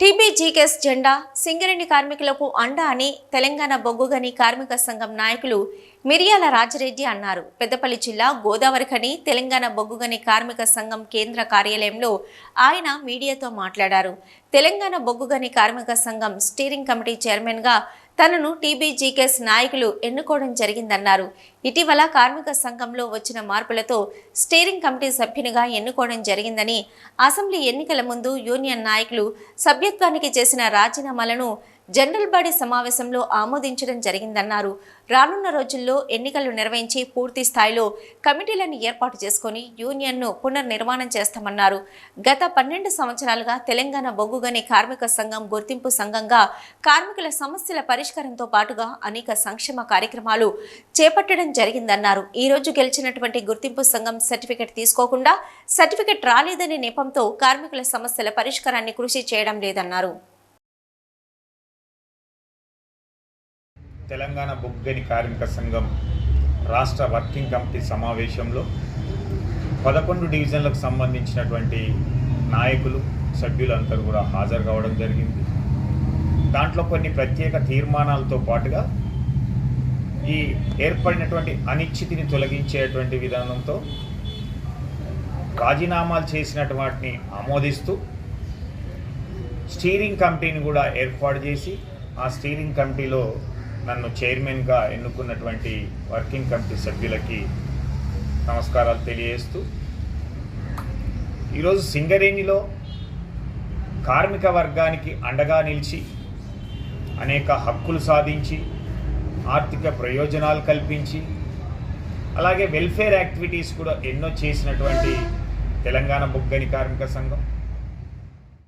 TBGKS జెండా సింగరేణి కార్మికులకు అండ అని తెలంగాణ బొగ్గుగని కార్మిక సంఘం నాయకులు మిరియాల రాజరెడ్డి అన్నారు. పెద్దపల్లి జిల్లా గోదావరిఖని తెలంగాణ బొగ్గుగని కార్మిక సంఘం కేంద్ర కార్యాలయంలో ఆయన మీడియాతో మాట్లాడారు. తెలంగాణ బొగ్గుగని కార్మిక సంఘం స్టీరింగ్ కమిటీ చైర్మన్గా తనను టీబీజీకేఎస్ నాయకులు ఎన్నుకోవడం జరిగిందన్నారు. ఇటీవల కార్మిక సంఘంలో వచ్చిన మార్పులతో స్టీరింగ్ కమిటీ సభ్యునిగా ఎన్నుకోవడం జరిగిందని అసెంబ్లీ ఎన్నికల ముందు యూనియన్ నాయకులు సభ్యత్వానికి చేసిన రాజీనామాలను జనరల్ బాడీ సమావేశంలో ఆమోదించడం జరిగిందన్నారు. రానున్న రోజుల్లో ఎన్నికలు నిర్వహించి పూర్తి స్థాయిలో కమిటీలను ఏర్పాటు చేసుకుని యూనియన్ను పునర్నిర్మాణం చేస్తామన్నారు. గత పన్నెండు సంవత్సరాలుగా తెలంగాణ బొగ్గుగని కార్మిక సంఘం గుర్తింపు సంఘంగా కార్మికుల సమస్యల పరిష్కారంతో పాటుగా అనేక సంక్షేమ కార్యక్రమాలు చేపట్టడం జరిగిందన్నారు. ఈ రోజు గెలిచినటువంటి గుర్తింపు సంఘం సర్టిఫికెట్ తీసుకోకుండా సర్టిఫికెట్ రాలేదనే నెపంతో కార్మికుల సమస్యల పరిష్కారాన్ని కృషి చేయడం లేదన్నారు. తెలంగాణ బొగ్గని కార్మిక సంఘం రాష్ట్ర వర్కింగ్ కమిటీ సమావేశంలో పదకొండు డివిజన్లకు సంబంధించినటువంటి నాయకులు సభ్యులందరూ కూడా హాజరు కావడం జరిగింది. దాంట్లో కొన్ని ప్రత్యేక తీర్మానాలతో పాటుగా ఈ ఏర్పడినటువంటి అనిశ్చితిని తొలగించేటువంటి విధానంతో రాజీనామాలు చేసినటువంటి ఆమోదిస్తూ స్టీరింగ్ కమిటీని కూడా ఏర్పాటు చేసి ఆ స్టీరింగ్ కమిటీలో నన్ను చైర్మన్గా ఎన్నుకున్నటువంటి వర్కింగ్ కమిటీ సభ్యులకి నమస్కారాలు తెలియజేస్తూ ఈరోజు సింగరేణిలో కార్మిక వర్గానికి అండగా నిలిచి అనేక హక్కులు సాధించి ఆర్థిక ప్రయోజనాలు కల్పించి అలాగే వెల్ఫేర్ యాక్టివిటీస్ కూడా ఎన్నో చేసినటువంటి తెలంగాణ బొగ్గని కార్మిక సంఘం.